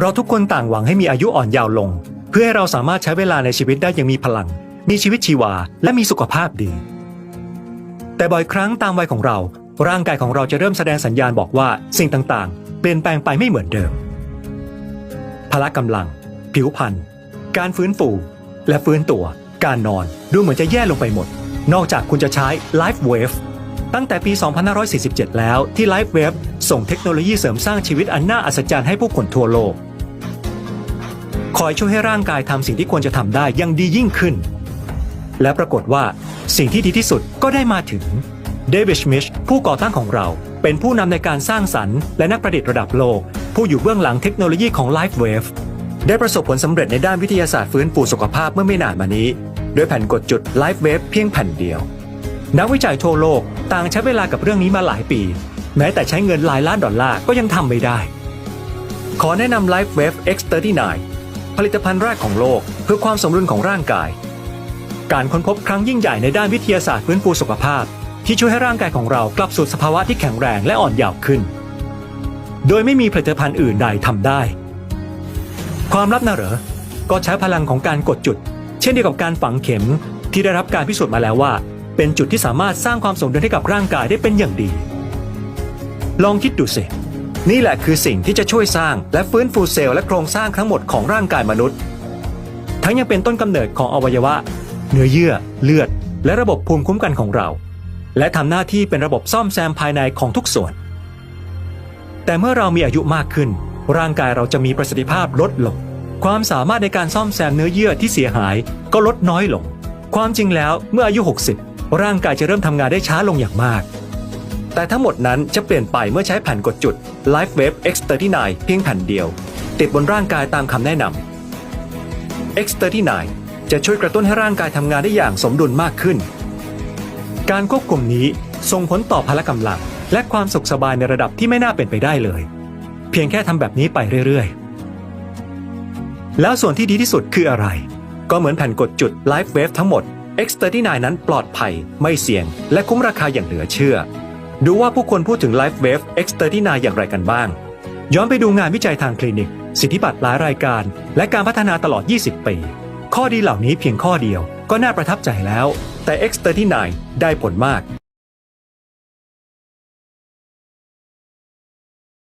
เราทุกคนต่างหวังให้มีอายุอ่อนยาวลง เพื่อให้เราสามารถใช้เวลาในชีวิตได้อย่างมีพลัง มีชีวิตชีวา และมีสุขภาพดี แต่บ่อยครั้งตามวัยของเรา ร่างกายของเราจะเริ่มแสดงสัญญาณบอกว่าสิ่งต่างๆ เปลี่ยนแปลงไปไม่เหมือนเดิม พละกำลัง ผิวพรรณการฟื้นฟู และฟื้นตัว การนอนดูเหมือนจะแย่ลงไปหมด นอกจากคุณจะใช้ Life Wave ตั้งแต่ปี 2547 แล้วที่ Life Wave ส่งเทคโนโลยีเสริมสร้างชีวิตอันน่าอัศจรรย์ให้ผู้คนทั่วโลก คอยช่วยให้ร่างกายทำสิ่งที่ควรจะทำได้ยังดียิ่งขึ้น และปรากฏว่าสิ่งที่ดีที่สุดก็ได้มาถึงเดวิดมิชผู้ก่อตั้งของเรา เป็นผู้นำในการสร้างสรรค์และนักประดิษฐ์ระดับโลก ผู้อยู่เบื้องหลังเทคโนโลยีของ Life Wave ได้ประสบผลสำเร็จในด้านวิทยาศาสตร์ฟื้นฟูสุขภาพเมื่อไม่นานมานี้ด้วยแผ่นกดจุด Life Wave เพียงแผ่นเดียว นักวิจัยทั่วโลก ต่างใช้เวลากับเรื่องนี้มาหลายปี แม้แต่ใช้เงินหลายล้านดอลลาร์ก็ยังทำไม่ได้ ขอแนะนำ Life Wave X39 ผลิตภัณฑ์แรกของโลก เพื่อความสมดุลของร่างกาย การค้นพบครั้งยิ่งใหญ่ในด้านวิทยาศาสตร์ฟื้นฟูสุขภาพ ที่ช่วยให้ร่างกายของเรากลับสู่สภาวะที่แข็งแรงและอ่อนเยาว์ขึ้น โดยไม่มีผลิตภัณฑ์อื่นใดทำได้ ความลับน่ะเหรอก็ใช้พลังของการกดจุด เช่นเดียวกับการฝังเข็มที่ได้รับการพิสูจน์มาแล้วว่า เป็นจุดที่สามารถสร้างความสมดุลให้กับร่างกายได้เป็นอย่างดี ลองคิดดูสิ นี่แหละคือสิ่งที่จะช่วยสร้างและฟื้นฟูเซลล์และโครงสร้างทั้งหมดของร่างกายมนุษย์ ทั้งยังเป็นต้นกำเนิดของอวัยวะ เนื้อเยื่อ เลือด และระบบภูมิคุ้มกันของเรา และทำหน้าที่เป็นระบบซ่อมแซมภายในของทุกส่วน แต่เมื่อเรามีอายุมากขึ้น ร่างกายเราจะมีประสิทธิภาพลดลง ความสามารถในการซ่อมแซมเนื้อเยื่อที่เสียหายก็ลดน้อยลง ความจริงแล้วเมื่ออายุ 60 ร่างกายจะเริ่มทำงานได้ช้าลงอย่างมาก แต่ทั้งหมดนั้นจะเปลี่ยนไปเมื่อใช้แผ่นกดจุด Life Wave X39 เพียงแผ่นเดียว ติดบนร่างกายตามคำแนะนำ X39 จะช่วยกระตุ้นให้ร่างกายทำงานได้อย่างสมดุลมากขึ้น การควบคุมนี้ส่งผลต่อพละกำลัง และความสุขสบายในระดับที่ไม่น่าเป็นไปได้เลย เพียงแค่ทำแบบนี้ไปเรื่อยๆ แล้วส่วนที่ดีที่สุดคืออะไร ก็เหมือนแผ่นกดจุด Life Wave ทั้งหมด X39 นั้นปลอดภัย ไม่เสี่ยง และคุ้มราคาอย่างเหลือเชื่อ ดูว่าผู้คนพูดถึง Life Wave X39 อย่างไรกันบ้าง ย้อนไปดูงานวิจัยทางคลินิก สิทธิบัตรหลายรายการ และการพัฒนาตลอด 20 ปี ข้อดีเหล่านี้เพียงข้อเดียวก็น่าประทับใจแล้ว แต่ X39 ได้ผลมาก